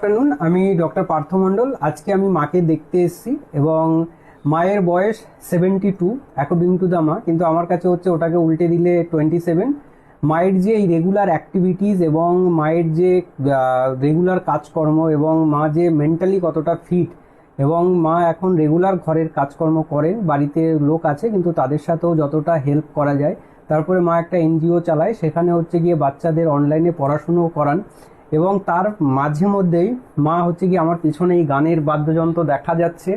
Afternoon আমি doctor Partha মণ্ডল। আজকে আমি মাকে দেখতে এসেছি এবং মায়ের বয়স seventy two according to the মা, কিন্তু আমার কাছে হচ্ছে ওটাকে উল্টে দিলে টোয়েন্টি সেভেন মায়ের যে এই রেগুলার অ্যাক্টিভিটিস এবং মায়ের যে রেগুলার কাজকর্ম এবং মা যে মেন্টালি কতটা ফিট এবং মা এখন রেগুলার ঘরের কাজকর্ম করেন, বাড়িতে লোক আছে, কিন্তু তাদের সাথেও যতটা হেল্প করা যায়। তারপরে মা একটা এনজিও চালায়, সেখানে হচ্ছে গিয়ে বাচ্চাদের অনলাইনে পড়াশুনো করান। এবং তার মাঝে মধ্যেই মা হচ্ছে গিয়ে আমার পিছনে এই গানের বাদ্যযন্ত্র দেখা যাচ্ছে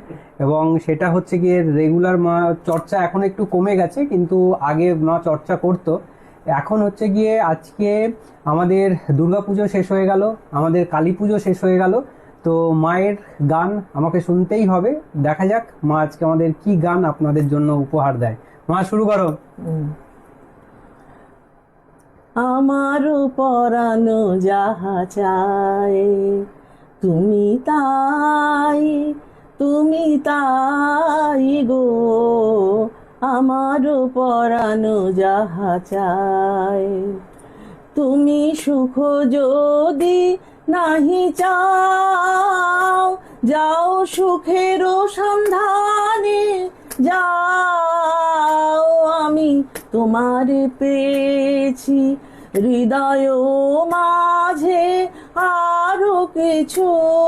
এবং সেটা হচ্ছে গিয়ে রেগুলার মা চর্চা এখন একটু কমে গেছে, কিন্তু আগে মা চর্চা করতো। এখন হচ্ছে গিয়ে আজকে আমাদের দুর্গাপুজো শেষ হয়ে গেল, আমাদের কালী পুজো শেষ হয়ে গেল, তো মায়ের গান আমাকে শুনতেই হবে। দেখা যাক মা আজকে আমাদের কি গান আপনাদের জন্য উপহার দেয়। মা, শুরু করো। আমারও পরানো যাহা চায়, তুমি তাই তুমি তাই গো। আমার পরানো যাহা চায়, তুমি সুখ যদি নাহি চাও, যাও সুখের সন্ধানে যাও। তোমার পেয়েছি। হৃদয় মাঝে আরও কিছু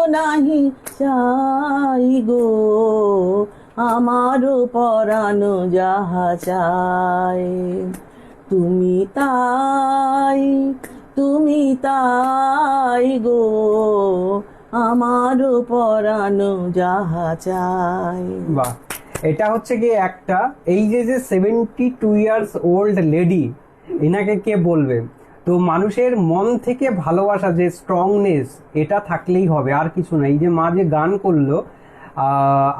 নাহি চাই গো। আমারও পরানো যাহা চায় তুমি তাই তুমি তাই গো। আমারও পরানো যাহা চাই। বাহ। এটা হচ্ছে গিয়ে একটা, এই যে যে seventy two years old lady এনাকে কে বলবে? তো মানুষের মন থেকে ভালোবাসা, যে স্ট্রংনেস এটা থাকলেই হবে, আর কিছু না। এই যে মা যে গান করল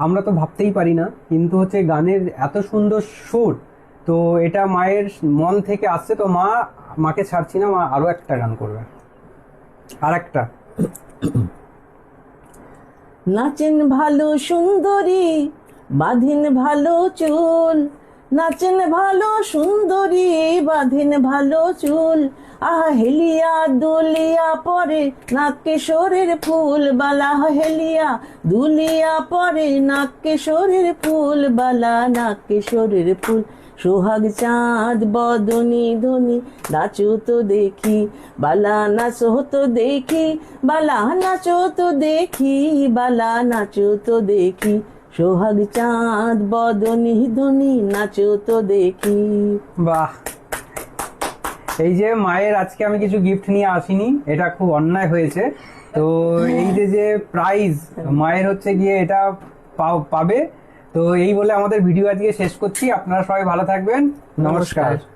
আমরা তো ভাবতেই পারি না, কিন্তু হচ্ছে গানের এত সুন্দর সুর, তো এটা মায়ের মন থেকে আসছে। তো মা, মাকে ছাড়ছি না, মা আরও একটা গান করবে। আর একটা। নাচেন ভালো সুন্দরী বাঁধেন ভালো চুল, নাচেন ভালো সুন্দরী, বাঁধিন ভালো চুল। আহা হেলিয়া দুলিয়া পরে নাক কেশরের ফুল, বালা হেলিয়া দুলিয়া পরে নাক কেশরের ফুল, বালা নাক কেশরের ফুল। সোহাগ চাঁদ, বদনি ধনি, নাচো তো দেখি, বালা নাচো তো দেখি, বালা নাচো তো দেখি, বালা নাচো তো দেখি। সোহাগ চাঁদ বদনি ধনি নাচো তো দেখি। বাহ। এই যে মায়ের আজকে আমি কিছু গিফট নিয়ে আসিনি এটা খুব অন্যায় হয়েছে। তো এই যে যে প্রাইজ মায়ের হচ্ছে গিয়ে এটা পাবে। তো এই বলে আমাদের ভিডিও আজকে শেষ করছি। আপনারা সবাই ভালো থাকবেন। নমস্কার।